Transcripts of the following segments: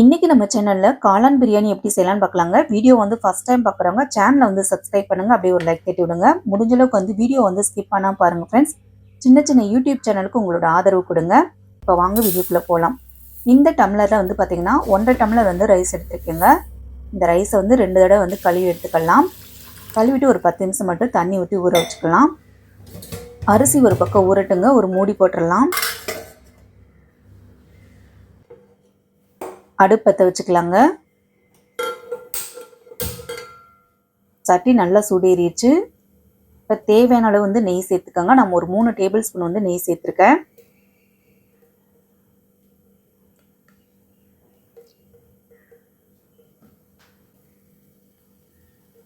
இன்றைக்கி நம்ம சேனலில் காளான் பிரியாணி எப்படி செய்யலாம்னு பார்க்கலாங்க. வீடியோ வந்து ஃபர்ஸ்ட் டைம் பார்க்குறவங்க சேனலை வந்து சப்ஸ்கிரைப் பண்ணுங்க. அப்படியே ஒரு லைக் தட்டி விடுங்க. முடிஞ்ச அளவுக்கு வந்து வீடியோ வந்து ஸ்கிப் பண்ணால் பாருங்க ஃப்ரெண்ட்ஸ் சின்ன சின்ன யூடியூப் சேனலுக்கு உங்களோட ஆதரவு கொடுங்க. இப்போ வாங்க வீடியோக்குள்ளே போகலாம் இந்த டம்ளரில் வந்து பார்த்திங்கன்னா ஒன்றரை டம்ளர் வந்து ரைஸ் எடுத்துக்கோங்க இந்த ரைஸை வந்து ரெண்டு தடவை வந்து கழுவி எடுத்துக்கலாம். கழுவிட்டு ஒரு பத்து நிமிஷம் மட்டும் தண்ணி ஊற்றி ஊற வச்சுக்கலாம். அரிசி ஒரு பக்கம் ஊறட்டுங்க. ஒரு மூடி போட்டுடலாம் அடுப்பத்தை வச்சுக்கலாங்க. சட்டி நல்லா சூடேறிடுச்சு. இப்போ தேவையான அளவு வந்து நெய் சேர்த்துக்கோங்க. நம்ம ஒரு மூணு டேபிள் ஸ்பூன் வந்து நெய் சேர்த்துருக்கேன்.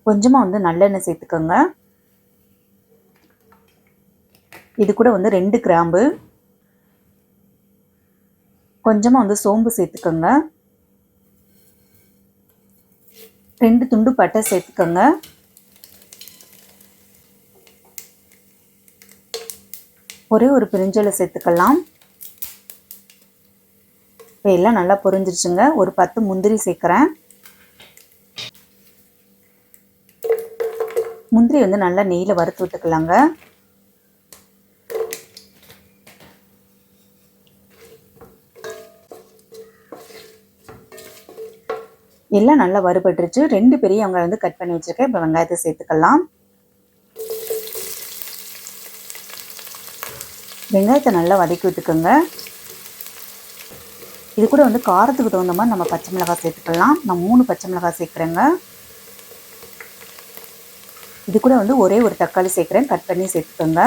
கொஞ்சமாக வந்து நல்லெண்ணெய் சேர்த்துக்கோங்க. இது கூட வந்து ரெண்டு கிராம்பு. கொஞ்சமாக வந்து சோம்பு சேர்த்துக்கோங்க. ரெண்டு துண்டு பட்டை சேர்த்துக்கோங்க. ஒரே ஒரு பிரிஞ்சலை சேர்த்துக்கலாம். இப்போ எல்லாம் நல்லா பொரிஞ்சிருச்சுங்க. ஒரு பத்து முந்திரி சேர்க்குறேன். முந்திரி வந்து நல்லா நெய்யில் வறுத்து விட்டுக்கலாங்க. எல்லாம் நல்லா வறுபட்டுருச்சு. ரெண்டு பெரிய அவங்க வந்து கட் பண்ணி வச்சுருக்கேன். இப்போ வெங்காயத்தை சேர்த்துக்கலாம். வெங்காயத்தை நல்லா வதக்கி விட்டுக்கோங்க. இது கூட வந்து காரத்துக்கு தகுந்த மாதிரி நம்ம பச்சை மிளகாய் சேர்த்துக்கலாம். நான் மூணு பச்சை மிளகாய் சேர்க்குறேங்க. இது கூட வந்து ஒரே ஒரு தக்காளி சேர்க்குறேன். கட் பண்ணி சேர்த்துக்கோங்க.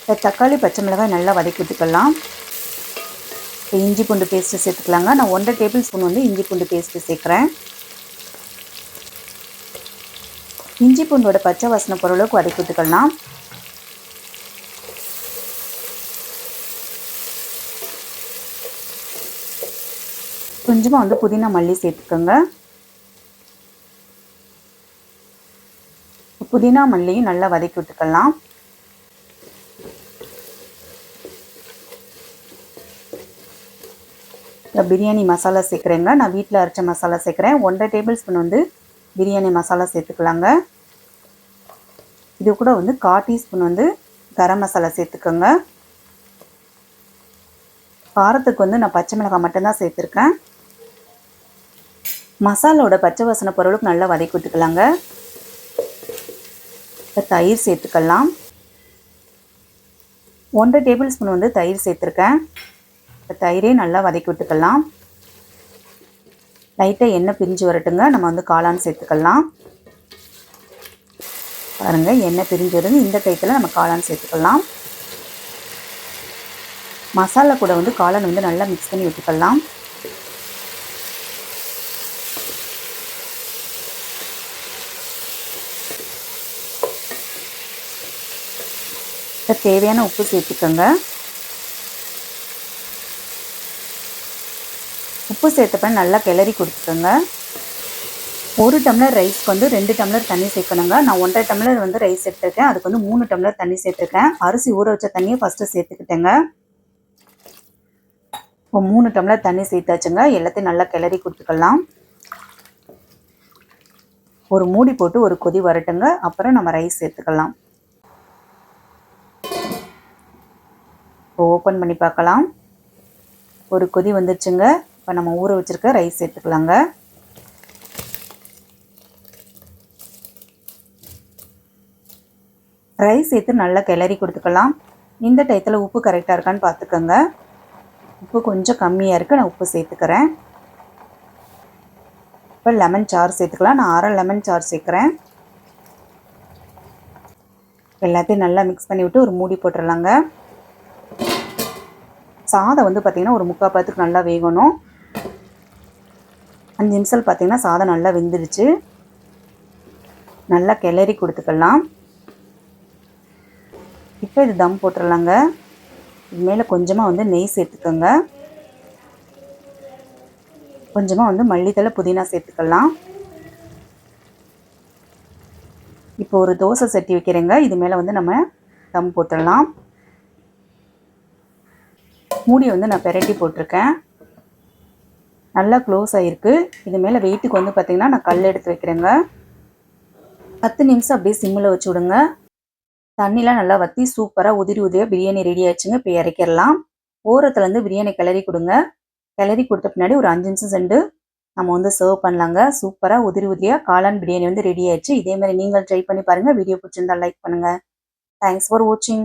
இந்த தக்காளி பச்சை மிளகாய் நல்லா வதக்கி விட்டுக்கலாம். இப்போ இஞ்சி பூண்டு பேஸ்ட்டு சேர்த்துக்கலாங்க. நான் ஒன்றரை டேபிள் ஸ்பூன் வந்து இஞ்சி பூண்டு பேஸ்ட்டு சேர்க்குறேன். இஞ்சி பூண்டோட பச்சை வாசனை பொருளுக்கு வதக்கி விட்டுக்கலாம். கொஞ்சமாக வந்து புதினா மல்லி சேர்த்துக்கோங்க. புதினா மல்லியும் நல்லா வதக்கி விட்டுக்கலாம். பிரியாணி மசாலா சேர்க்குறேங்க. நான் வீட்டில் அரைச்ச மசாலா சேர்க்குறேன். ஒன்றரை டேபிள் ஸ்பூன் வந்து பிரியாணி மசாலா சேர்த்துக்கலாங்க. இது கூட வந்து கால் டீஸ்பூன் வந்து கரம் மசாலா சேர்த்துக்கோங்க. காரத்துக்கு வந்து நான் பச்சை மிளகாய் மட்டும்தான் சேர்த்துருக்கேன். மசாலோட பச்சை வாசனை பொருளுக்கு நல்லா வதக்கி விட்டுக்கலாங்க. இப்போ தயிர் சேர்த்துக்கலாம். ஒன்றரை டேபிள் ஸ்பூன் வந்து தயிர் சேர்த்துருக்கேன். இப்போ தயிரே நல்லா வதக்கி விட்டுக்கலாம். லைட்டாக எண்ணெய் பிரிஞ்சு வரட்டுங்க. நம்ம வந்து காளான் சேர்த்துக்கலாம். பாருங்கள் எண்ணெய் பிரிஞ்சு வருது. இந்த டயத்தில் நம்ம காளான் சேர்த்துக்கலாம். மசாலா கூட வந்து காளான் வந்து நல்லா மிக்ஸ் பண்ணி விட்டுக்கலாம். இப்போ தேவையான உப்பு சேர்த்துக்கோங்க. உப்பு சேர்த்தப்ப நல்லா கிளறி கொடுத்துக்கோங்க. ஒரு டம்ளர் ரைஸ்க்கு வந்து ரெண்டு டம்ளர் தண்ணி சேர்க்கணுங்க. நான் ஒன்றரை டம்ளர் வந்து ரைஸ் எடுத்துருக்கேன். அதுக்கு வந்து மூணு டம்ளர் தண்ணி சேர்த்துருக்கேன். அரிசி ஊற வச்ச தண்ணியை ஃபஸ்ட்டு சேர்த்துக்கிட்டேங்க. இப்போ மூணு டம்ளர் தண்ணி சேர்த்தாச்சுங்க. எல்லாத்தையும் நல்லா கிளறி கொடுத்துக்கலாம். ஒரு மூடி போட்டு ஒரு கொதி வரட்டுங்க. அப்புறம் நம்ம ரைஸ் சேர்த்துக்கலாம். இப்போ ஓப்பன் பண்ணி பார்க்கலாம். ஒரு கொதி வந்துருச்சுங்க. இப்போ நம்ம ஊற வச்சுருக்க ரைஸ் சேர்த்துக்கலாங்க ரைஸ் சேர்த்து நல்லா கிளறி கொடுத்துக்கலாம். இந்த டயத்தில் உப்பு கரெக்டாக இருக்கான்னு பார்த்துக்கோங்க. உப்பு கொஞ்சம் கம்மியாக இருக்குது நான் உப்பு சேர்த்துக்கிறேன். இப்போ லெமன் சார் சேர்த்துக்கலாம். நான் அரை லெமன் சார் சேர்க்குறேன். எல்லாத்தையும் நல்லா மிக்ஸ் பண்ணி விட்டு ஒரு மூடி போட்டுடலாங்க சாதம் வந்து பார்த்திங்கன்னா ஒரு முக்கால் பாத்துக்கு நல்லா வேகணும். அஞ்சு நிமிஷம் பார்த்திங்கன்னா சாதம் நல்லா வெந்துடுச்சு. நல்லா கிளறி கொடுத்துக்கலாம். இப்போ இது தம் போட்டுடலாங்க இது மேலே கொஞ்சமாக வந்து நெய் சேர்த்துக்கோங்க. கொஞ்சமாக வந்து மல்லித்தலை புதினா சேர்த்துக்கலாம். இப்போ ஒரு தோசை சட்டி வைக்கிறேங்க. இது மேலே வந்து நம்ம தம் போட்டுடலாம். மூடி வந்து நான் பெரட்டி போட்டிருக்கேன். நல்லா க்ளோஸ் ஆகிருக்கு இது மேலே வெயிட்டுக்கு வந்து பார்த்திங்கன்னா நான் கல் எடுத்து வைக்கிறேங்க. பத்து நிமிஷம் அப்படியே சிம்மில் வச்சு விடுங்க. தண்ணிலாம் நல்லா வற்றி சூப்பராக உதிரி உதிரியாக பிரியாணி ரெடி ஆயிடுச்சுங்க. இப்போ இறக்கிடலாம். ஓரத்துலேருந்து பிரியாணி கிளறி கொடுங்க. கிளறி கொடுத்த பின்னாடி ஒரு அஞ்சு நிமிஷம் சென்று நம்ம வந்து சர்வ் பண்ணலாங்க. சூப்பராக உதிரி உதிரியாக காளான் பிரியாணி வந்து ரெடி ஆயிடுச்சு. இதே மாதிரி நீங்கள் ட்ரை பண்ணி பாருங்கள் வீடியோ பிடிச்சிருந்தா லைக் பண்ணுங்கள் தேங்க்ஸ் ஃபார் வாட்சிங்